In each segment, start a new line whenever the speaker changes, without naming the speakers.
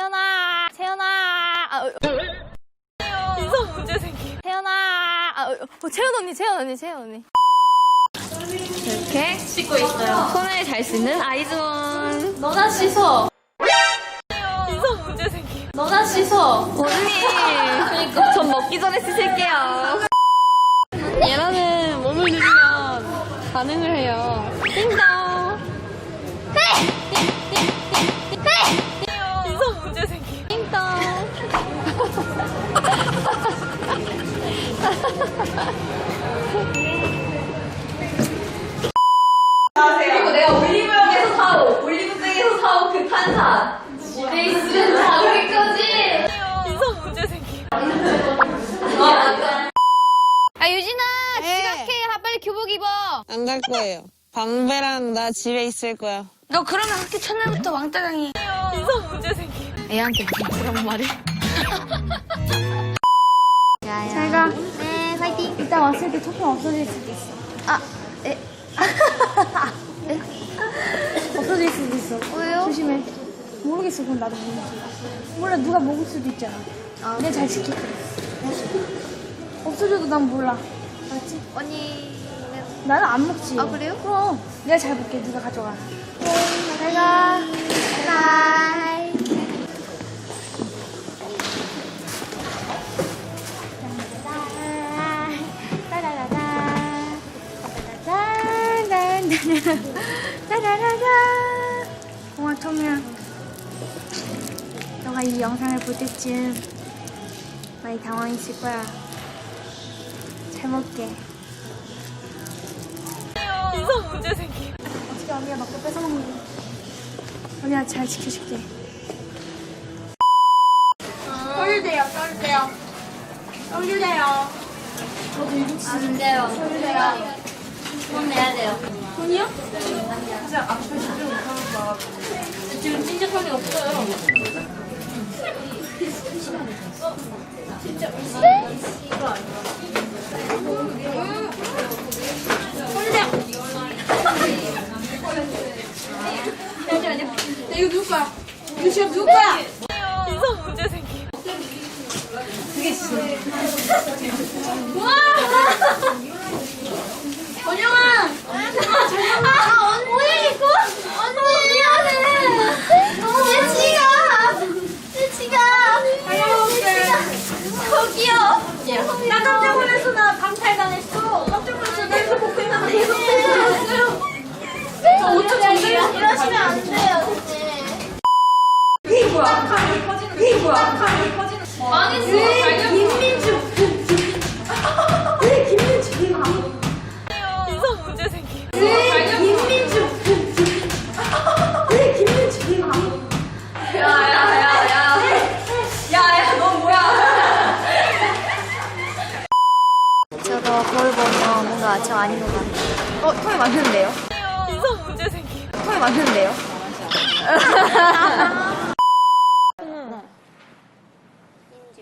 태연아, 태연아. 아, 어, 인성 문제 생기. 태연아. 아, 어, 어, 채연 언니, 채연 언니, 채연 언니. 이렇게 씻고 있어요. 손을 잘 씻는 아이즈원. 너나 씻어. 인성 문제 생기. 너나 씻어. 언니. 그러니까 전 먹기 전에 씻을게요. 얘라는 몸을 누르면 반응을 해요. 띵동. 탄산. 집에 있으면 다 우리 거지. 인성 문제 생기. 아 유진아 지각해. 아, 빨리 교복 입어.
안 갈 거예요. 방배랑 나 집에 있을 거야.
너 그러면 학기 첫날부터 왕따 당해.
인성 문제 생기. 애한테 그런 말을?
잘 가. 네, 파이팅. 이따 왔을 때 토핑 없어질 수도 있어.
아, 에?
네? 없어질 수도 있어.
왜요?
조심해. 모르겠어, 그건 나도 모르지. 몰라, 누가 먹을 수도 있잖아. 내가 잘 지킬게. 없어져도 난 몰라. 알았지?
언니.
나는 안 먹지.
아, 그래요?
그럼. 내가 잘 볼게, 누가 가져가. 잘 가. 바이바이. 따라라라 공아 토미야 너가 이 영상을 볼 때쯤 많이 당황했을 거야 잘 먹게
인성 문제 생기.
어떻게 언니가 먹고 뺏어먹는 거 언니가 잘 지켜줄게
서울대요, 서울대요. 서울대요.
안 돼요. 돈 내야 돼요.
돈이요?
지금 찐득한 없어요.
이거 누구 거야? 이거 지금 누구 거야?
인성 문제 생기.
전영아!
아, 언니! 언니, 미안해! 내 지갑! 내 지갑! 저기요!
나 깜짝 놀랐어. 나 방탈당했어. 깜짝 놀랐어. 나 이거 먹고 있는데 이거 뺏어갔어요. 저 5초 전에
이러시면 안 돼요, 언니.
이게 뭐야? 이게 뭐야?
망했어.
김민주. 왜 김민주?
인성 문제 생기.
저도 거울 보면 뭔가 저 아닌 것 같아요 어? 털이 맞는데요?
인성 문제 생기.
털이 맞는데요?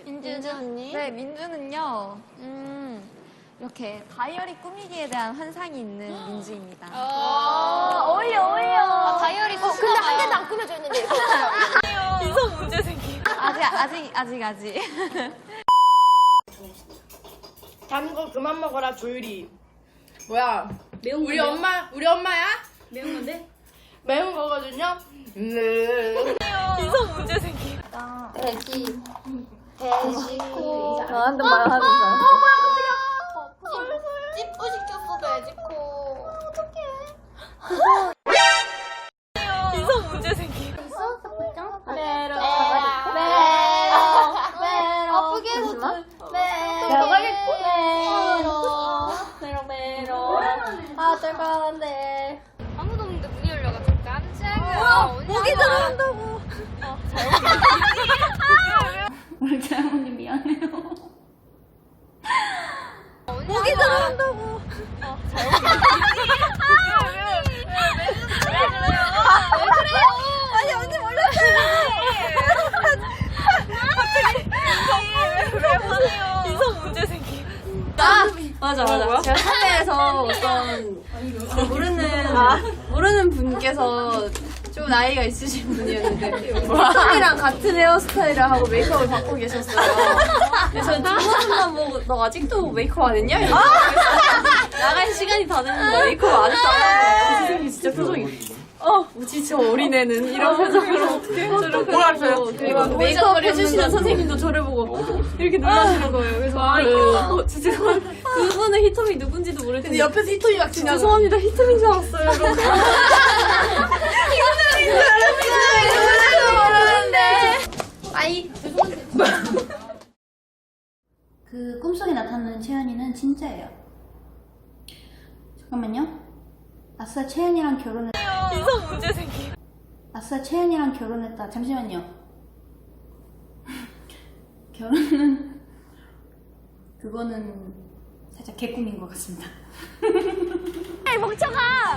민주 언니.
네, 민주는요, 음, 이렇게 다이어리 꾸미기에 대한 환상이 있는 민주입니다.
아, 어울려 어울려. 아, 다이어리 어, 근데 한 개도 안 꾸며져 있는데. 인성 문제 생기.
아직, 아직, 아직, 아직.
단 거 그만 먹어라 조율이. 뭐야? 매운 우리 엄마 우리 엄마야? 매운 건데? 매운 거거든요. 네.
인성 문제 생기.
돼지
너한테 말하는 거
목이 들어온다고.
잘못이 미안해요
목이 들어온다고. 왜 그래요? 아니 언니? 인성 문제 생기.
맞아, 맞아. 제가 섭외해서 어떤 모르는, 모르는 분께서
좀 나이가 있으신 분이었는데 희tom이랑 같은 헤어스타일을 하고 메이크업을 받고 계셨어요. 그래서 뒷모습만 보고 너 아직도 메이크업 안 했냐? 이러고 나갈 시간이 다 됐는데 메이크업 안 했다고 선생님 진짜 표정이 어 뭐지 저 어린애는 이런 표정으로 저를 뭐라고요? 그리고 메이크업 해주시는 선생님도 저를 보고 이렇게 놀라시는 거예요. 그래서 어, 진짜 그분은 히tom이 누군지도 모르겠는데
근데 옆에서 히토이 막 지나가.
죄송합니다 히tom인 줄 알았어요. 이러고.
그 꿈속에 나타나는 채연이는 진짜예요. 잠깐만요. 아싸 채연이랑 결혼했다. 인성 문제 생기. 아싸 채연이랑 결혼했다. 잠시만요. 결혼은 그거는 살짝 개꿈인 것 같습니다.
멍청아!